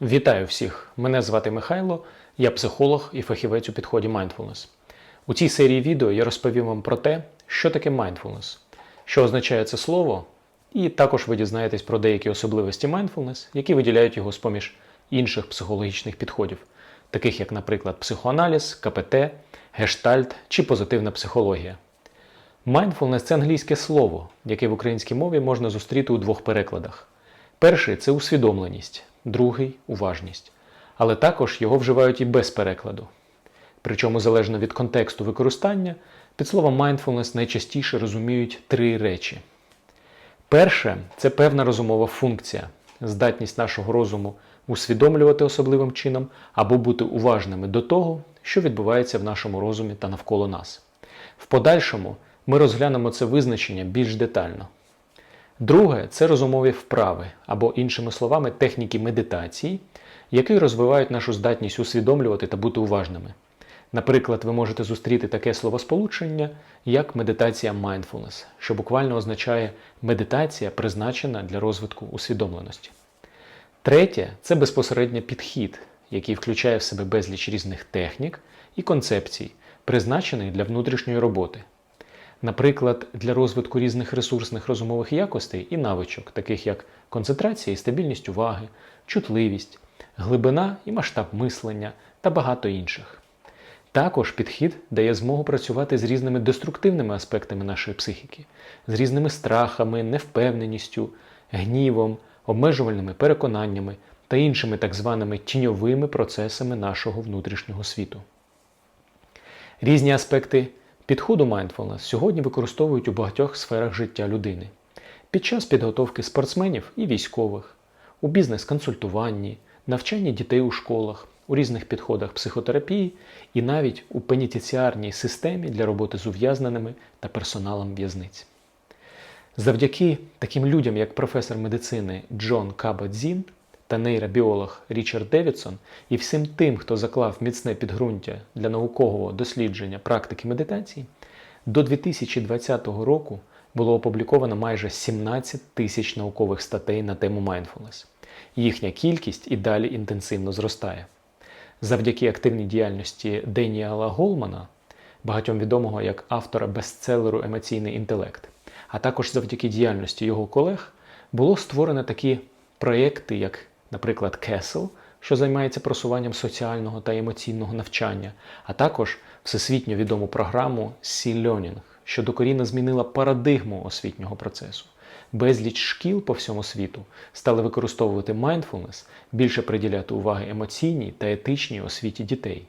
Вітаю всіх! Мене звати Михайло, я психолог і фахівець у підході mindfulness. У цій серії відео я розповім вам про те, що таке mindfulness, що означає це слово, і також ви дізнаєтесь про деякі особливості mindfulness, які виділяють його з-поміж інших психологічних підходів, таких як, наприклад, психоаналіз, КПТ, гештальт чи позитивна психологія. Mindfulness – це англійське слово, яке в українській мові можна зустріти у двох перекладах. Перший це усвідомленість, другий уважність. Але також його вживають і без перекладу. Причому, залежно від контексту використання, під словом mindfulness найчастіше розуміють три речі. Перше це певна розумова функція, здатність нашого розуму усвідомлювати особливим чином або бути уважними до того, що відбувається в нашому розумі та навколо нас. В подальшому ми розглянемо це визначення більш детально. Друге це розумові вправи, або, іншими словами, техніки медитації, які розвивають нашу здатність усвідомлювати та бути уважними. Наприклад, ви можете зустріти таке словосполучення, як медитація mindfulness, що буквально означає медитація, призначена для розвитку усвідомленості. Третє це безпосередньо підхід, який включає в себе безліч різних технік і концепцій, призначених для внутрішньої роботи. Наприклад, для розвитку різних ресурсних розумових якостей і навичок, таких як концентрація і стабільність уваги, чутливість, глибина і масштаб мислення та багато інших. Також підхід дає змогу працювати з різними деструктивними аспектами нашої психіки, з різними страхами, невпевненістю, гнівом, обмежувальними переконаннями та іншими так званими тіньовими процесами нашого внутрішнього світу. Різні аспекти підходу mindfulness сьогодні використовують у багатьох сферах життя людини під час підготовки спортсменів і військових, у бізнес-консультуванні, навчанні дітей у школах, у різних підходах психотерапії і навіть у пенітенціарній системі для роботи з ув'язненими та персоналом в'язниць. Завдяки таким людям, як професор медицини Джон Каба-Дзін та нейробіолог Річард Девідсон, і всім тим, хто заклав міцне підґрунтя для наукового дослідження практики медитації, до 2020 року було опубліковано майже 17 тисяч наукових статей на тему mindfulness. Їхня кількість і далі інтенсивно зростає. Завдяки активній діяльності Деніала Голмана, багатьом відомого як автора бестселеру Емоційний інтелект, а також завдяки діяльності його колег, було створено такі проєкти, як, наприклад, Кесел, що займається просуванням соціального та емоційного навчання, а також всесвітньо відому програму Sea Learning, що докорінно змінила парадигму освітнього процесу. Безліч шкіл по всьому світу стали використовувати mindfulness, більше приділяти уваги емоційній та етичній освіті дітей.